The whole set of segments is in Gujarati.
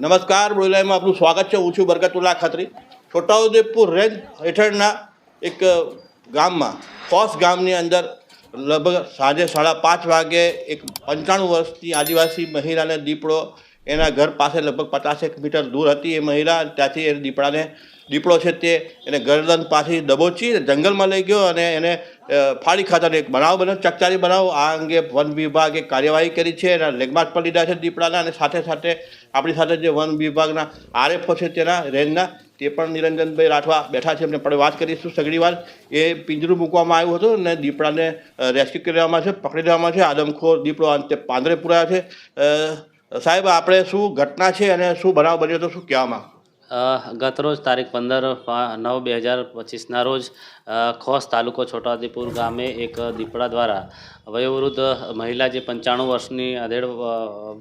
નમસ્કાર બોલાઈમાં આપનું સ્વાગત છે. હું છું બરકતુલ્લા ખત્રી. છોટાઉદેપુર રેન્જ હેઠળના એક ગામમાં, કોસ ગામની અંદર લગભગ સાંજે સાડા પાંચ વાગે એક પંચાણું વર્ષની આદિવાસી મહિલાને દીપડો એના ઘર પાસે લગભગ પચાસેક મીટર દૂર હતી. એ મહિલા ત્યાંથી એ દીપડાને દીપડો છે તે એને ગરદન પાછી દબોચી જંગલમાં લઈ ગયો અને એને ફાળી ખાતાનો એક બનાવ બન્યો ચકચારી બનાવ. આ અંગે વન વિભાગે કાર્યવાહી કરી છે એના લેગમાર્ક પણ લીધા છે દીપડાના અને સાથે સાથે આપણી સાથે જે વન વિભાગના આરએફઓ છે તેના રેન્જના તે પણ નિરંજનભાઈ રાઠવા બેઠા છે. એમને પણ વાત કરીશું સગડી વાત એ પિંજરું મૂકવામાં આવ્યું હતું અને દીપડાને રેસ્ક્યુ કરવામાં છે પકડી લેવામાં છે. આદમખોર દીપડો અંતે પાંદરે પુરાયો છે. સાહેબ આપણે શું ઘટના છે અને શું બનાવ બન્યો તો શું કહેવા માંગો અ, ગતરોજ તારીખ પંદર નવ બે હજાર પચીસના રોજ ખોસ તાલુકો છોટાઉદેપુર ગામે એક દીપડા દ્વારા વયોવૃદ્ધ મહિલા જે પંચાણું વર્ષની અધેડ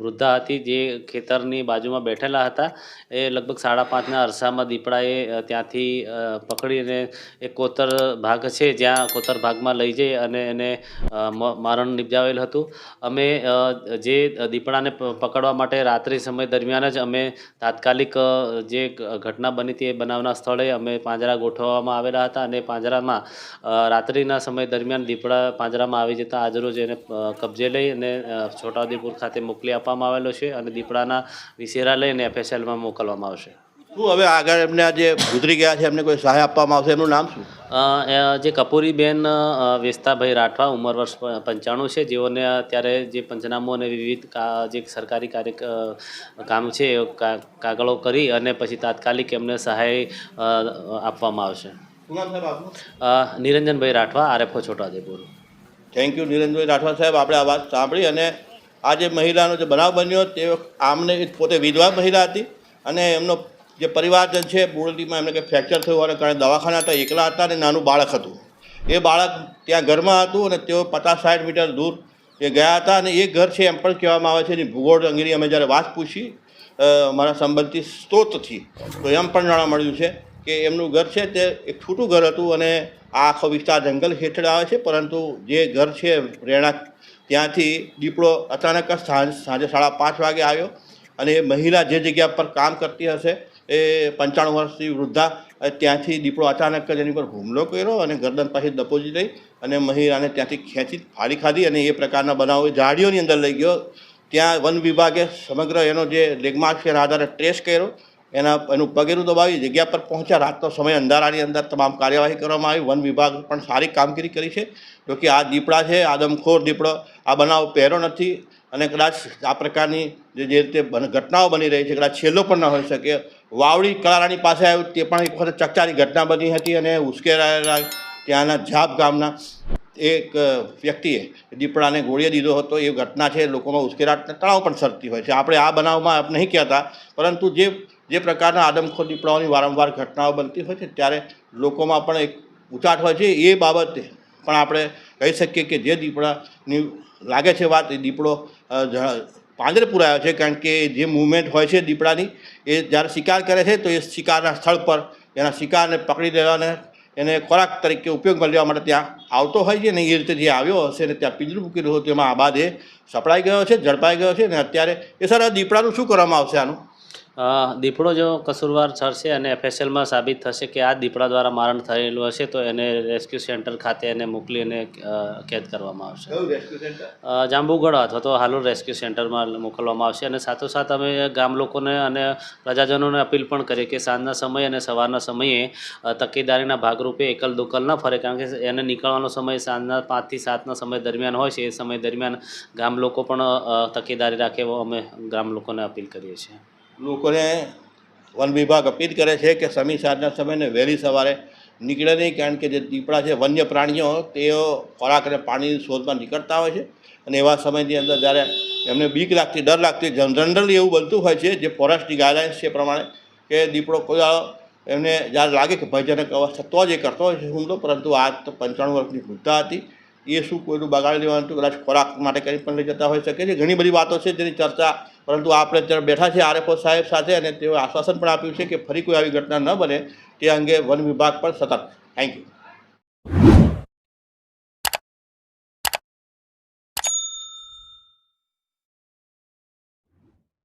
વૃદ્ધા હતી, જે ખેતરની બાજુમાં બેઠેલા હતા, એ લગભગ સાડા પાંચના અરસામાં દીપડાએ ત્યાંથી પકડીને એક કોતર ભાગ છે, જ્યાં કોતર ભાગમાં લઈ જઈ અને એને મારણ નિપજાવેલ હતું. અમે જે દીપડાને પકડવા માટે રાત્રિ સમય દરમિયાન જ અમે તાત્કાલિક જે ઘટના બની હતી એ બનાવના સ્થળે અમે પાંજરા ગોઠવવામાં આવેલા હતા અને પાંજરામાં રાત્રિના સમય દરમિયાન દીપડા પાંજરામાં આવી જતા આજરોજ એને કબજે લઈ અને છોટાઉદેપુર ખાતે મોકલી આપવામાં આવેલો છે અને દીપડાના વિશેરા લઈને એફએસએલમાં મોકલવામાં આવશે. શું હવે આગળ એમને આ જે ગુજરી ગયા છે એમને કોઈ સહાય આપવામાં આવશે? એમનું નામ શું? જે કપૂરીબેન વેસ્તાભાઈ રાઠવા ઉંમર વર્ષ પંચાણું છે જેઓને અત્યારે જે પંચનામું અને વિવિધ કા- જે સરકારી કાર્ય કામ છે એ કાગળો કરી અને પછી તાત્કાલિક એમને સહાય આપવામાં આવશે. Niranjanbhai Rathwa RFO Chhotadepur thank you Niranjanbhai Rathwa સાહેબ. આપણે આ વાત સાંભળી અને આ જે મહિલાનો જે બનાવ બન્યો તે આમને પોતે વિધવા મહિલા હતી અને એમનો જે પરિવારજન છે બોરડીમાં એમને કંઈ ફ્રેક્ચર થયું હોવાને કારણે દવાખાના હતા, એકલા હતા અને નાનું બાળક હતું. એ બાળક ત્યાં ઘરમાં હતું અને તેઓ પચાસ સાઠ મીટર દૂર એ ગયા હતા અને એ ઘર છે એમ પણ કહેવામાં આવે છે એની ભૂગોળ અંગેની અમે જ્યારે વાત પૂછી મારા સંબંધિત સ્ત્રોતથી તો એમ પણ જાણવા મળ્યું છે કે એમનું ઘર છે તે એક છૂટું ઘર હતું અને આ આખો વિસ્તાર જંગલ હેઠળ આવે છે, પરંતુ જે ઘર છે રહેણાંક ત્યાંથી દીપડો અચાનક જ સાંજે સાડા પાંચ વાગે આવ્યો અને એ મહિલા જે જગ્યા પર કામ કરતી હશે એ પંચાણું વર્ષથી વૃદ્ધા ત્યાંથી દીપડો અચાનક જ એની પર હુમલો કર્યો અને ગરદન પાસે દપોજી લઈ અને મહિલાને ત્યાંથી ખેંચી ફાડી ખાધી અને એ પ્રકારના બનાવો ઝાડીઓની અંદર લઈ ગયો. ત્યાં વન વિભાગે સમગ્ર એનો જે લેગમાર્ક છે એના આધારે ટ્રેસ કર્યો. એના, એનું પગેરું દબાવી જગ્યા પર પહોંચ્યા. રાતનો સમય અંધારાની અંદર તમામ કાર્યવાહી કરવામાં આવી. વન વિભાગ પણ સારી કામગીરી કરી છે. જોકે આ દીપડા છે આદમખોર દીપડો, આ બનાવ પહેરો નથી અને કદાચ આ પ્રકારની જે રીતે ઘટનાઓ બની રહી છે, કદાચ છેલ્લો પણ ન હોઈ શકે વાવડી કલારાની પાસે આવ્યું, તે પણ એક વખત ચકચારી ઘટના બની હતી અને ઉશ્કેરાયેલા ત્યાંના જાપ ગામના એક વ્યક્તિએ દીપડાને ગોળીએ દીધો હતો. એ ઘટના છે, લોકોમાં ઉશ્કેરાટ તણાવ પણ સરતી હોય છે. આપણે આ બનાવમાં નહીં કહેતા, પરંતુ જે જે પ્રકારના આદમખોર દીપડાઓની વારંવાર ઘટનાઓ બનતી હોય છે, ત્યારે લોકોમાં પણ એક ઉચાટ હોય છે. એ બાબતે પણ આપણે કહી શકીએ કે જે દીપડાની લાગે છે વાત, એ દીપડો પાંજરે પુરાયો છે, કારણ કે જે મૂવમેન્ટ હોય છે દીપડાની, એ જ્યારે શિકાર કરે છે, તો એ શિકારના સ્થળ પર એના શિકારને પકડી લેવાને એને ખોરાક તરીકે ઉપયોગમાં લેવા માટે ત્યાં આવતો હોય છે ને એ રીતે જે આવ્યો હશે ને ત્યાં પિંજરું મૂકેલું હતું, તેમાં આબાદ બાદ એ સપડાઈ ગયો છે, ઝડપાઈ ગયો છે ને અત્યારે એ સર દીપડાનું શું કરવામાં આવશે આનું? દીપડો જો કસૂરવાર ઠરશે અને એફએસએલમાં સાબિત થશે કે આ દીપડા દ્વારા મારણ થયેલું હશે તો એને રેસ્ક્યુ સેન્ટર ખાતે એને મોકલી અને કેદ કરવામાં આવશે. જાંબુગઢ અથવા તો હાલુર રેસ્ક્યુ સેન્ટરમાં મોકલવામાં આવશે અને સાથોસાથ અમે ગામ લોકોને અને પ્રજાજનોને અપીલ પણ કરીએ કે સાંજના સમયે અને સવારના સમયે તકેદારીના ભાગરૂપે એકલ દોકલ ન ફરે કારણ કે એને નીકળવાનો સમય સાંજના પાંચથી સાતના સમય દરમિયાન હોય છે. એ સમય દરમિયાન ગામ લોકો પણ તકેદારી રાખે એવો અમે ગામ લોકોને અપીલ કરીએ છીએ. લોકોને વન વિભાગ અપીલ કરે છે કે સમી સાંજના સમયને વહેલી સવારે નીકળે નહીં, કારણ કે જે દીપડા છે, વન્ય પ્રાણીઓ, તેઓ ખોરાક અને પાણીની શોધમાં નીકળતા હોય છે. અને એવા સમયની અંદર જ્યારે એમને બીક લાગતી, ડર લાગતી જનરલી એવું બનતું હોય છે, જે ફોરેસ્ટની ગાઈડલાઇન્સ છે પ્રમાણે કે દીપડો કોઈ એમને જ્યારે લાગે કે ભયજનક અવસ્થા, તો જ એ કરતો હોય છે હુમલો. પરંતુ આ તો પંચાણું વર્ષની વૃદ્ધા હતી. એ શું કોઈનું બગાડી લેવાનું હતું કદાચ ખોરાક માટે કંઈ પણ લઈ જતા હોઈ શકે છે. ઘણી બધી વાતો છે જેની ચર્ચા, પરંતુ આપણે અત્યારે બેઠા છે આરએફઓ સાહેબ સાથે અને તેઓએ આશ્વાસન પણ આપ્યું છે કે ફરી કોઈ આવી ઘટના ન બને તે અંગે વન વિભાગ પણ સતત. Thank you